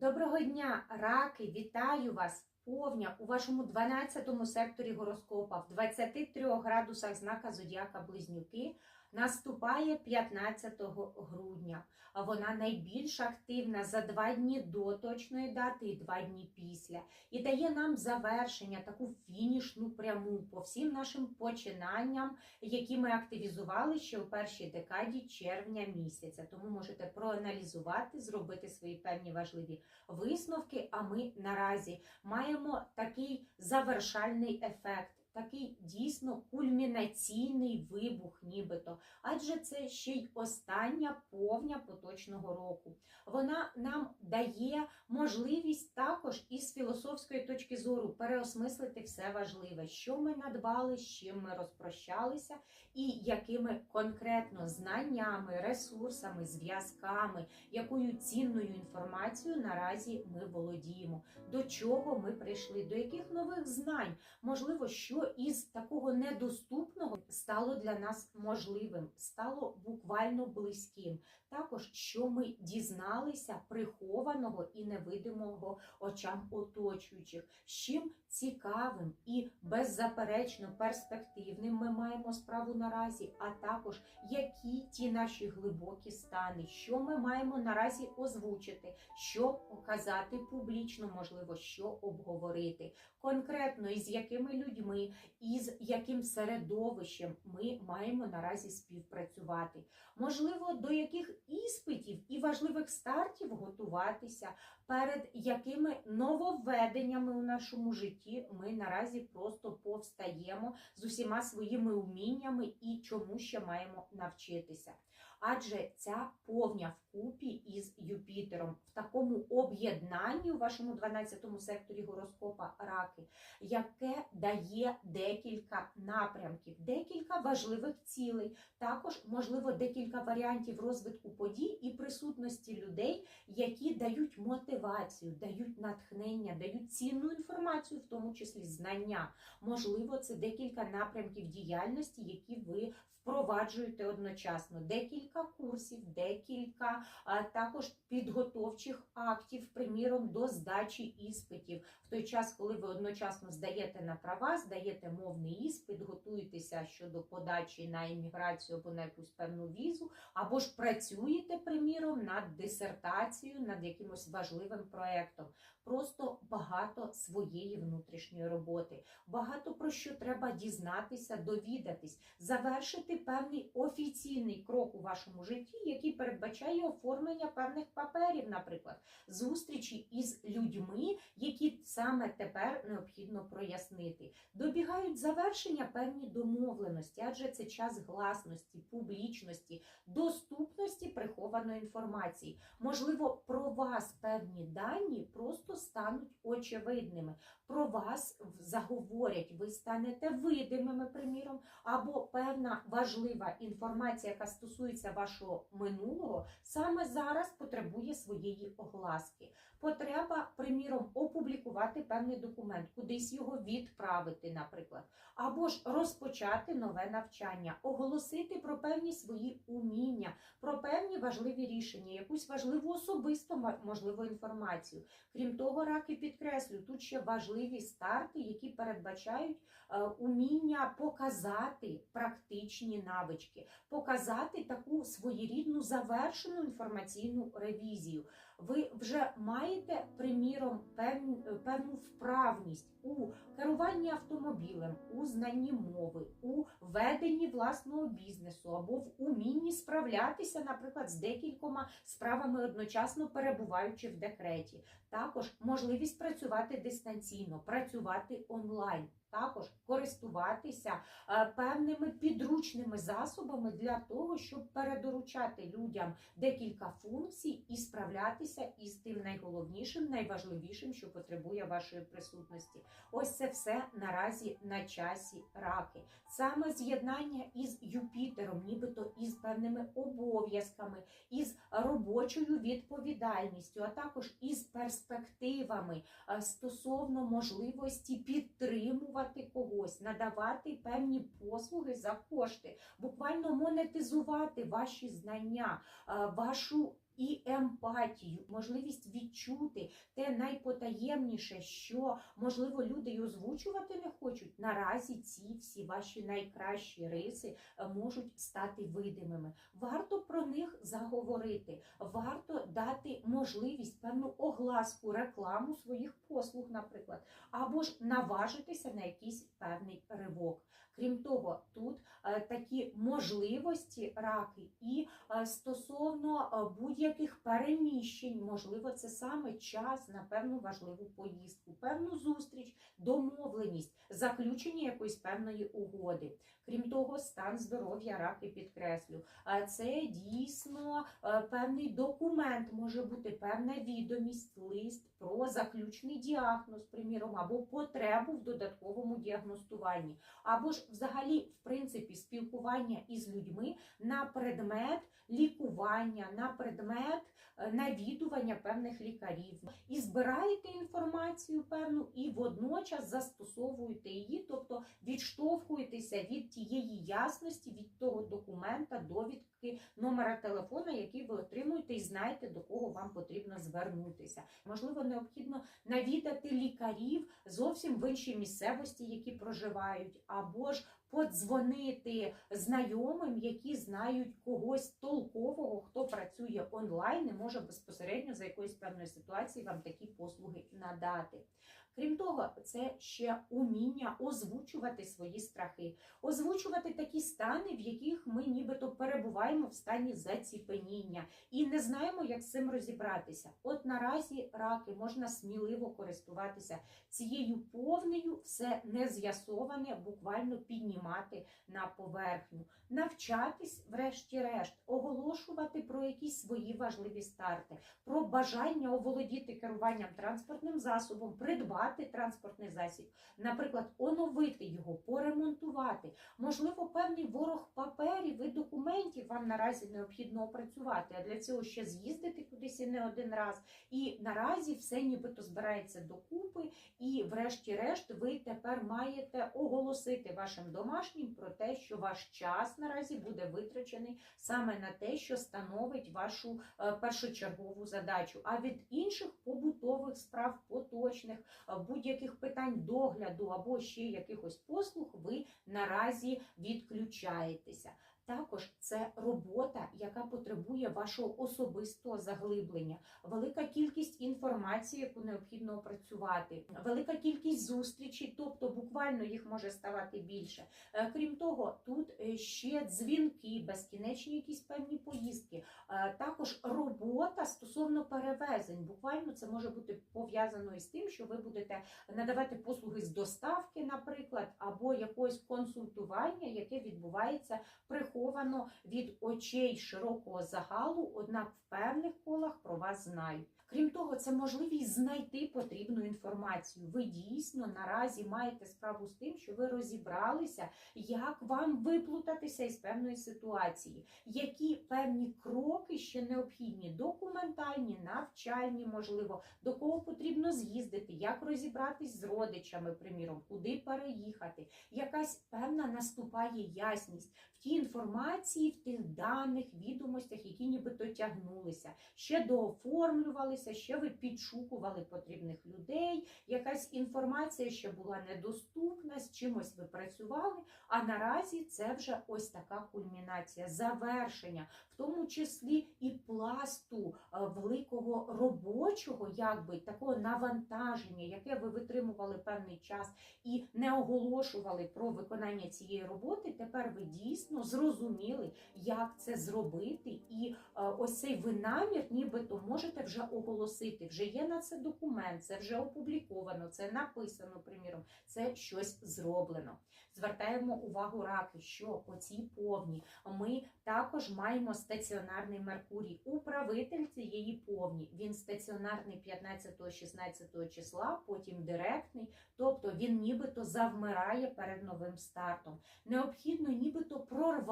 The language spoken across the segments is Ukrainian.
Доброго дня, раки! Вітаю вас! Повня у вашому 12 секторі гороскопа в 23 градусах знака Зодіака Близнюки наступає 15 грудня. Вона найбільш активна за два дні до точної дати і два дні після. І дає нам завершення, таку фінішну пряму по всім нашим починанням, які ми активізували ще у першій декаді червня місяця. Тому можете проаналізувати, зробити свої певні важливі висновки. А ми наразі маємо такий завершальний ефект. Такий дійсно кульмінаційний вибух, нібито, адже це ще й остання повня поточного року. Вона нам дає можливість також із філософської точки зору переосмислити все важливе, що ми надбали, з чим ми розпрощалися, і якими конкретно знаннями, ресурсами, зв'язками, якою цінною інформацією наразі ми володіємо, до чого ми прийшли, до яких нових знань, можливо, що із такого недоступного стало для нас можливим, стало буквально близьким. Також що ми дізналися прихованого і невидимого очам оточуючих, з чим цікавим і беззаперечно перспективним ми маємо справу наразі, а також які ті наші глибокі стани, що ми маємо наразі озвучити, що показати публічно, можливо, що обговорити, конкретно із якими людьми, із яким середовищем ми маємо наразі співпрацювати, можливо, до яких іспитів і важливих стартів готуватися, перед якими нововведеннями у нашому житті ми наразі просто повстаємо з усіма своїми уміннями і чому ще маємо навчитися. Адже ця повня вкупі із Юпітером в такому об'єднанні у вашому 12 секторі гороскопа раки, яке дає декілька напрямків, декілька важливих цілей, також, можливо, декілька варіантів розвитку подій і присутності людей, які дають мотивацію, дають натхнення, дають цінну інформацію, в тому числі знання. Можливо, це декілька напрямків діяльності, які ви впроваджуєте одночасно, декілька курсів, декілька а також підготовчих актів, приміром, до здачі іспитів. В той час, коли ви одночасно здаєте на права, здаєте мовний іспит, готуєтеся щодо подачі на імміграцію або на якусь певну візу, або ж працюєте, приміром, над дисертацією, над якимось важливим проєктом. Просто багато своєї внутрішньої роботи, багато про що треба дізнатися, довідатись, завершити певний офіційний крок у вашому житті, який передбачає оформлення певних паперів, наприклад, зустрічі із людьми, які саме тепер необхідно прояснити. Добігають завершення певні домовленості, адже це час гласності, публічності, доступності прихованої інформації. Можливо, про вас певні дані просто стануть очевидними. Про вас заговорять, ви станете видимими, приміром, або певна важлива інформація, яка стосується вашого минулого, саме зараз потребує своєї огласки. Потреба, приміром, опублікувати певний документ, кудись його відправити, наприклад, або ж розпочати нове навчання, оголосити про певні свої уміння, про певні важливі рішення, якусь важливу особисту можливу інформацію. Крім того, раки підкреслю, тут ще важливі старти, які передбачають е, уміння показати практичні навички, показати таку своєрідну завершену інформаційну ревізію. Ви вже маєте, приміром, певну, вправність у керуванні автомобілем, у знанні мови, у веденні власного бізнесу або в умінні справлятися, наприклад, з декількома справами одночасно перебуваючи в декреті. Також можливість працювати дистанційно, працювати онлайн. Також користуватися е, певними підручними засобами для того, щоб передоручати людям декілька функцій і справлятися із тим найголовнішим, найважливішим, що потребує вашої присутності. Ось це все наразі на часі раки. Саме з'єднання із Юпітером, нібито із певними обов'язками, із робочою відповідальністю, а також із перспективами е, стосовно можливості підтримувати підтримувати когось, надавати певні послуги за кошти, буквально монетизувати ваші знання, е, вашу і емпатію, можливість відчути те найпотаємніше, що можливо люди й озвучувати не хочуть. Наразі ці всі ваші найкращі риси е, можуть стати видимими. Варто про них заговорити, варто дати можливість певну огласку, рекламу своїх послуг, наприклад, або ж наважитися на якийсь певний ривок. Крім того, тут е, такі можливості раки і е, стосовно е, будь-яких переміщень, можливо, це саме час на певну важливу поїздку, певну зустріч, домовленість, заключення якоїсь певної угоди. Крім того, стан здоров'я раки підкреслю. Це дійсно е, певний документ, може бути певна відомість, лист про заключний діагноз, приміром, або потребу в додатковому діагностуванні, або ж взагалі, в принципі, спілкування із людьми на предмет лікування, на предмет е, навідування певних лікарів. І збираєте інформацію певну, і водночас застосовуєте її, тобто відштовхуєтеся від тієї ясності, від того документа, довідки, номера телефона, який ви отримуєте, і знаєте, до кого вам потрібно звернутися. Можливо, необхідно навідати лікарів зовсім в іншій місцевості, які проживають, або ж подзвонити знайомим, які знають когось толкового, хто працює онлайн і може безпосередньо за якоїсь певної ситуації вам такі послуги надати. Крім того, це ще уміння озвучувати свої страхи, озвучувати такі стани, в яких ми нібито перебуваємо в стані заціпеніння і не знаємо, як з цим розібратися. От наразі раки можна сміливо користуватися цією повнею, все не з'ясоване, буквально піднімати на поверхню, навчатись, врешті-решт, оголошувати про якісь свої важливі старти, про бажання оволодіти керуванням транспортним засобом, придбати транспортний засіб, наприклад, оновити його, поремонтувати. Можливо, певний ворог паперів і документів вам наразі необхідно опрацювати, а для цього ще з'їздити кудись і не один раз. І наразі все нібито збирається докупи, і, врешті-решт, ви тепер маєте оголосити вашим домашнім про те, що ваш час наразі буде витрачений саме на те, що становить вашу е, першочергову задачу. А від інших побутових справ, поточних, е, будь-яких питань догляду або ще якихось послуг ви наразі відключаєтеся. Також це робота, яка потребує вашого особистого заглиблення, велика кількість інформації, яку необхідно опрацювати, велика кількість зустрічей, тобто буквально їх може ставати більше. Е, Крім того, тут е, ще дзвінки, безкінечні якісь певні поїздки, Е, також робота стосовно перевезень. Буквально це може бути пов'язано із тим, що ви будете надавати послуги з доставки, наприклад, або якогось консультування, яке відбувається приховано від очей широкого загалу, однак в певних колах про вас знають. Крім того, це можливість знайти потрібну інформацію. Ви дійсно наразі маєте справу з тим, що ви розібралися, як вам виплутатися із певної ситуації, які певні кроки ще необхідні, документальні, навчальні, можливо, до кого потрібно з'їздити, як розібратись з родичами, приміром, куди переїхати. Якась певна наступає ясність в тій інформації, в тих даних, відомостях, які нібито тягнулися, ще дооформлювалися, ще ви підшукували потрібних людей. Якась інформація ще була недоступна, з чимось ви працювали. А наразі це вже ось така кульмінація, завершення, в тому числі і пласту е, великого робочого, якби такого навантаження, яке ви витримували певний час і не оголошували про виконання цієї роботи. Тепер ви дійсно зрозуміли, як це зробити, і е, ось цей ви намір, нібито можете вже оголосити. Вже є на це документ, це вже опубліковано, це написано, приміром, це щось зроблено. Звертаємо увагу раки, що оці повні ми також маємо стаціонарний Меркурій. Управитель цієї повні. Він стаціонарний 15-16 числа, потім директний, тобто він нібито завмирає перед новим стартом. Необхідно нібито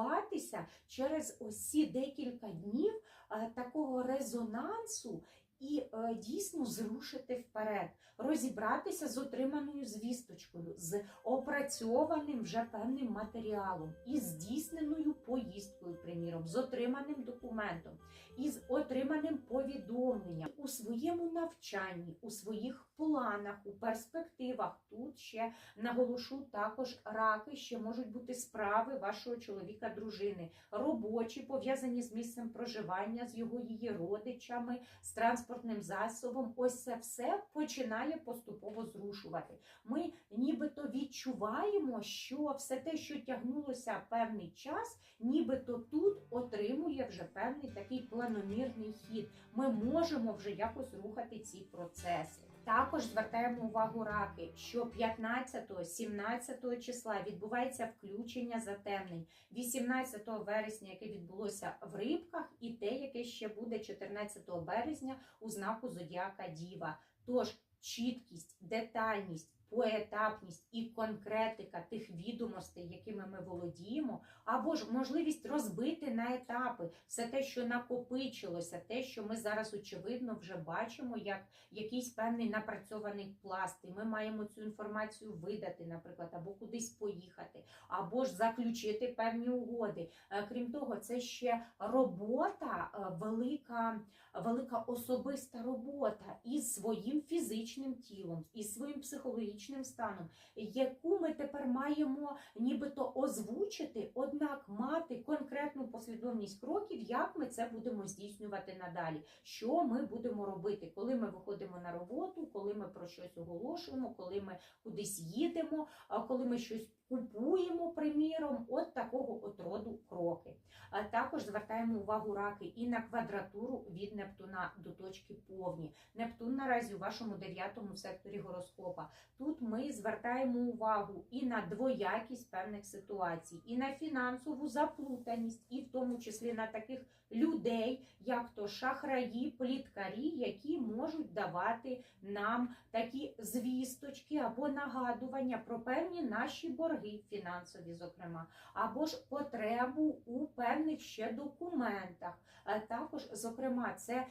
прорватися через ось ці декілька днів е, такого резонансу і е, дійсно зрушити вперед, розібратися з отриманою звісточкою, з опрацьованим вже певним матеріалом, із здійсненою поїздкою, приміром, з отриманим документом, із отриманим повідомленням у своєму навчанні, у своїх планах, у перспективах. Тут ще наголошу також раки, ще можуть бути справи вашого чоловіка, дружини, робочі, пов'язані з місцем проживання, з його її родичами, з транспортним засобом. Ось це все починає поступово зрушувати. Ми нібито відчуваємо, що все те, що тягнулося певний час, нібито тут отримує вже певний такий планомірний хід. Ми можемо вже якось рухати ці процеси. Також звертаємо увагу раки, що 15-17 числа відбувається включення затемнень 18 вересня, яке відбулося в рибках, і те, яке ще буде 14 березня у знаку Зодіака Діва. Тож чіткість, детальність, поетапність і конкретика тих відомостей, якими ми володіємо, або ж можливість розбити на етапи все те, що накопичилося, те, що ми зараз очевидно вже бачимо, як якийсь певний напрацьований пласт, і ми маємо цю інформацію видати, наприклад, або кудись поїхати, або ж заключити певні угоди. Е, Крім того, це ще робота, е, велика, велика особиста робота із своїм фізичним тілом, із своїм психологічним станом, яку ми тепер маємо нібито озвучити, однак мати конкретну послідовність кроків, як ми це будемо здійснювати надалі. Що ми будемо робити, коли ми виходимо на роботу, коли ми про щось оголошуємо, коли ми кудись їдемо, коли ми щось купуємо, приміром, от такого от роду кроки. А також звертаємо увагу раки і на квадратуру від Нептуна до точки повні. Нептун наразі у вашому дев'ятому секторі гороскопа. Тут ми звертаємо увагу і на двоякість певних ситуацій, і на фінансову заплутаність, і в тому числі на таких людей, як то шахраї, пліткарі, які можуть давати нам такі звісточки або нагадування про певні наші борги фінансові, зокрема, або ж потребу у певних ще документах. А також, зокрема, це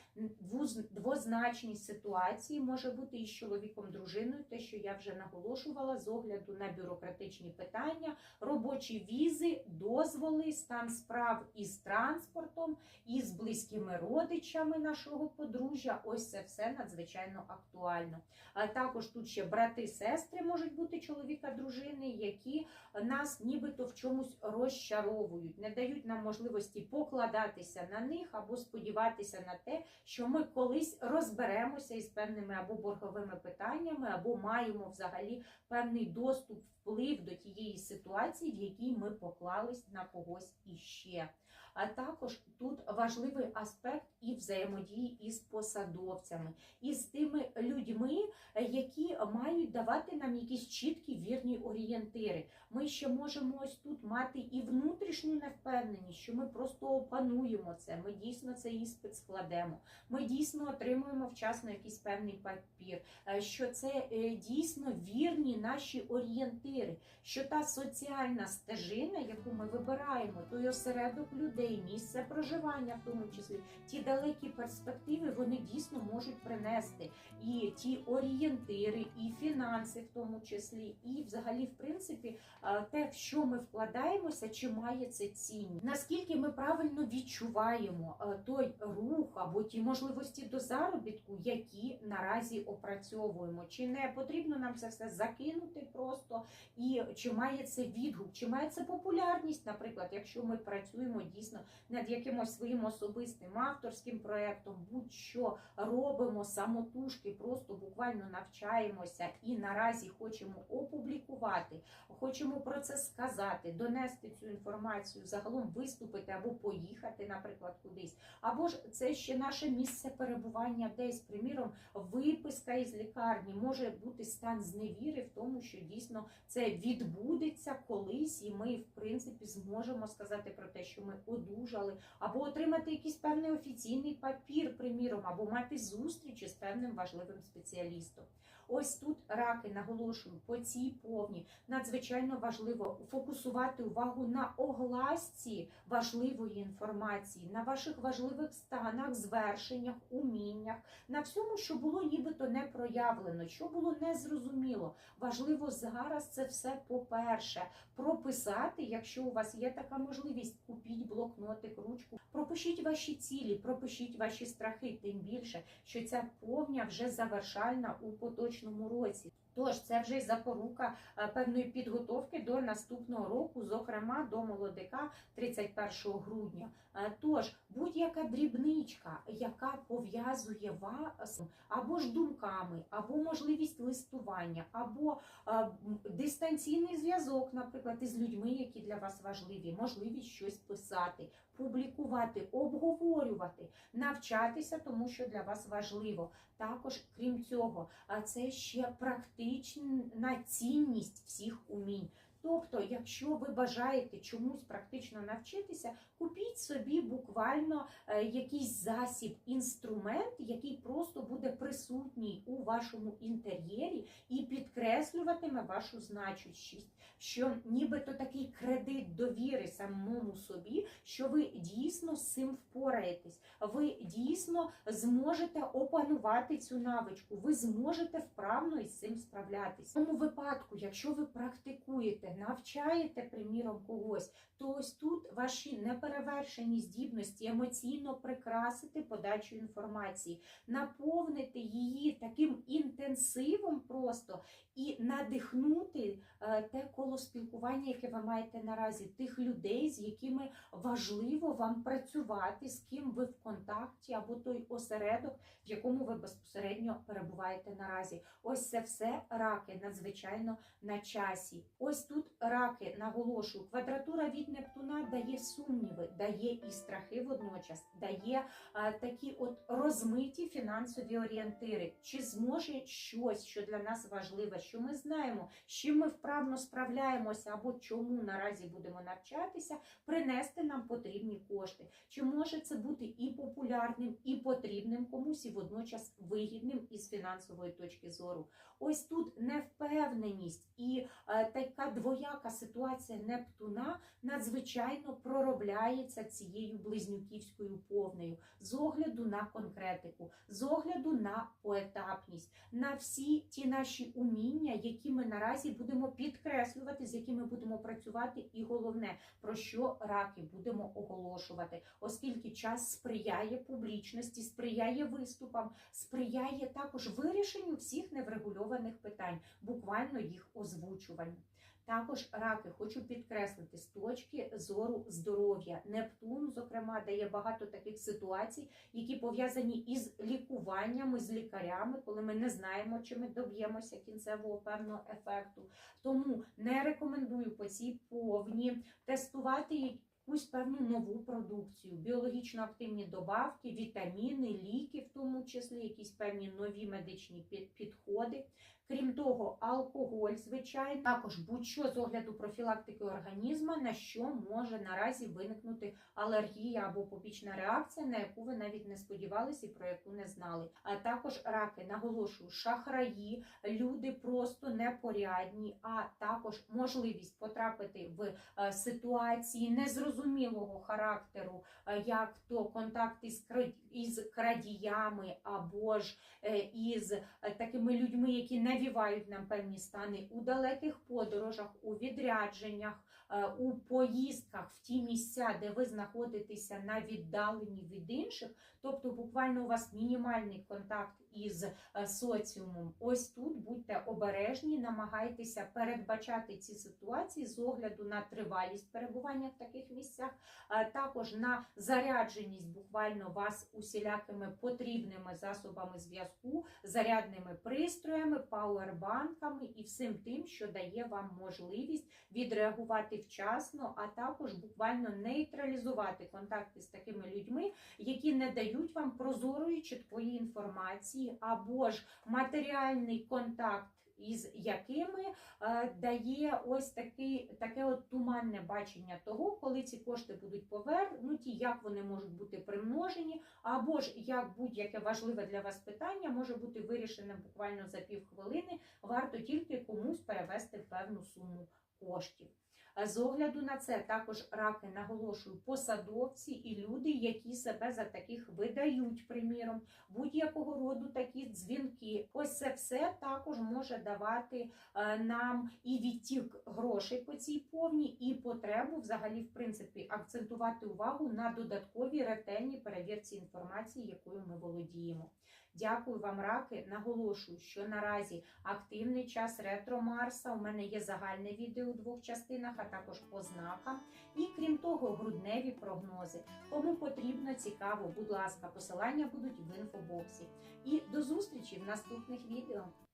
двозначність ситуації може бути із чоловіком, дружиною, те, що я вже наголошувала, з огляду на бюрократичні питання, робочі візи, дозволи, стан справ із транспортом, із близькими родичами нашого подружжя. Ось це все надзвичайно актуально. А також тут ще брати, сестри можуть бути чоловіка, дружини, які нас нібито в чомусь розчаровують, не дають нам можливості покладатися на них або сподіватися на те, що ми колись розберемося із певними або борговими питаннями, або маємо взагалі певний доступ, вплив до тієї ситуації, в якій ми поклались на когось іще. А також тут важливий аспект і взаємодії із посадовцями, із тими людьми, які мають давати нам якісь чіткі вірні орієнтири. Ми ще можемо ось тут мати і внутрішню невпевненість, що ми просто опануємо це. Ми дійсно цей іспит складемо. Ми дійсно отримуємо вчасно якийсь певний папір, е, що це е, дійсно вірні наші орієнтири, що та соціальна стежина, яку ми вибираємо, той осередок людей, місце проживання, в тому числі. Ті далекі перспективи, вони дійсно можуть принести. І ті орієнтири, і фінанси, в тому числі, і взагалі, в принципі, е, те, в що ми вкладаємося, чи має це цінність. Наскільки ми правильно відчуваємо е, той рух або ті можливості до заробітку, які наразі опрацьовуємо, чи не потрібно нам це все закинути просто, і чи має це відгук, чи має це популярність, наприклад, якщо ми працюємо дійсно над якимось своїм особистим авторським проєктом, будь-що робимо самотужки, просто буквально навчаємося і наразі хочемо опублікувати, хочемо про це сказати, донести цю інформацію, загалом виступити або поїхати, наприклад, кудись. Або ж це ще наше місце перебування десь, приміром, виписка із лікарні може бути стан зневіри в тому, що дійсно це відбудеться колись, і ми, в принципі, зможемо сказати про те, що ми одужали, або отримати якийсь певний офіційний папір, приміром, або мати зустрічі з певним важливим спеціалістом. Ось тут раки наголошую по цій повні. Надзвичайно важливо фокусувати увагу на огласці важливої інформації, на ваших важливих станах, звершеннях, уміннях, на всьому, що було нібито не проявлено, що було незрозуміло. Важливо зараз це все по-перше прописати, якщо у вас є така можливість, купіть блокнотик, ручку, пропишіть ваші цілі, пропишіть ваші страхи, тим більше, що ця повня вже завершальна у поточному році. Тож це вже й запорука е, певної підготовки до наступного року, зокрема до молодика 31 грудня. Е, Тож будь-яка дрібничка, яка пов'язує вас або ж думками, або можливість листування, або е, дистанційний зв'язок, наприклад, із людьми, які для вас важливі, можливість щось писати, публікувати, обговорювати, навчатися, тому що для вас важливо. Також, крім цього, це ще практична цінність всіх умінь. Тобто, якщо ви бажаєте чомусь практично навчитися, купіть собі буквально е, якийсь засіб, інструмент, який просто буде присутній у вашому інтер'єрі і підкреслюватиме вашу значущість, що нібито такий кредит довіри самому собі, що ви дійсно з цим впораєтесь, ви дійсно зможете опанувати цю навичку, ви зможете вправно із цим справлятися. Тому випадку, якщо ви практикуєте, навчаєте, приміром, когось, то ось тут ваші неперевершені здібності емоційно прикрасити подачу інформації, наповнити її таким інтенсивом просто і надихнути е, те коло спілкування, яке ви маєте наразі, тих людей, з якими важливо вам працювати, з ким ви в контакті, або той осередок, в якому ви безпосередньо перебуваєте наразі. Ось це все раки надзвичайно на часі. Ось тут раки, наголошую, квадратура від Нептуна дає сумніви, дає і страхи водночас, дає а, такі от розмиті фінансові орієнтири. Чи зможе щось, що для нас важливе, що ми знаємо, з чим ми вправно справляємося або чому наразі будемо навчатися, принести нам потрібні кошти? Чи може це бути і популярним, і потрібним комусь, і водночас вигідним із фінансової точки зору? Ось тут невпевненість і е, така двояка ситуація Нептуна надзвичайно проробляється цією близнюківською повнею з огляду на конкретику, з огляду на поетапність, на всі ті наші уміння, які ми наразі будемо підкреслювати, з якими будемо працювати, і головне, про що раки будемо оголошувати, оскільки час сприяє публічності, сприяє виступам, сприяє також вирішенню всіх неврегульованих питань, буквально їх озвучуванню. Також раки хочу підкреслити з точки зору здоров'я. Нептун, зокрема, дає багато таких ситуацій, які пов'язані із лікуваннями, з лікарями, коли ми не знаємо, чи ми доб'ємося кінцевого певного ефекту. Тому не рекомендую по цій повні тестувати якусь певну нову продукцію, біологічно активні добавки, вітаміни, ліки, в тому числі якісь певні нові медичні під- підходи. Крім того, алкоголь, звичайно, також будь-що з огляду профілактики організму, на що може наразі виникнути алергія або побічна реакція, на яку ви навіть не сподівалися і про яку не знали. А також раки, наголошую, шахраї, люди просто непорядні, а також можливість потрапити в е, ситуації незрозумілого характеру, е, як то контакт із кра- із крадіями або ж е, із такими людьми, які навівають нам певні стани у далеких подорожах, у відрядженнях, у поїздках в ті місця, де ви знаходитеся на віддаленні від інших, тобто буквально у вас мінімальний контакт із е, соціумом. Ось тут будьте обережні, намагайтеся передбачати ці ситуації з огляду на тривалість перебування в таких місцях, а також на зарядженість буквально вас усілякими потрібними засобами зв'язку, зарядними пристроями, пауербанками і всім тим, що дає вам можливість відреагувати вчасно, а також буквально нейтралізувати контакти з такими людьми, які не дають вам прозорої чіткої інформації, або ж матеріальний контакт із якими е, дає ось такий, таке от туманне бачення того, коли ці кошти будуть повернуті, як вони можуть бути примножені, або ж як будь-яке важливе для вас питання може бути вирішене буквально за півхвилини, варто тільки комусь перевести певну суму коштів. З огляду на це також раки наголошую посадовці і люди, які себе за таких видають, приміром, будь-якого роду такі дзвінки. Ось це все також може давати е, нам і відтік грошей по цій повні, і потребу взагалі, в принципі, акцентувати увагу на додатковій ретельній перевірці інформації, якою ми володіємо. Дякую вам, раки. Наголошую, що наразі активний час ретро Марса. У мене є загальне відео у двох частинах, а також по. І крім того, грудневі прогнози. Кому потрібно, цікаво, будь ласка, посилання будуть в інфобоксі. І до зустрічі в наступних відео.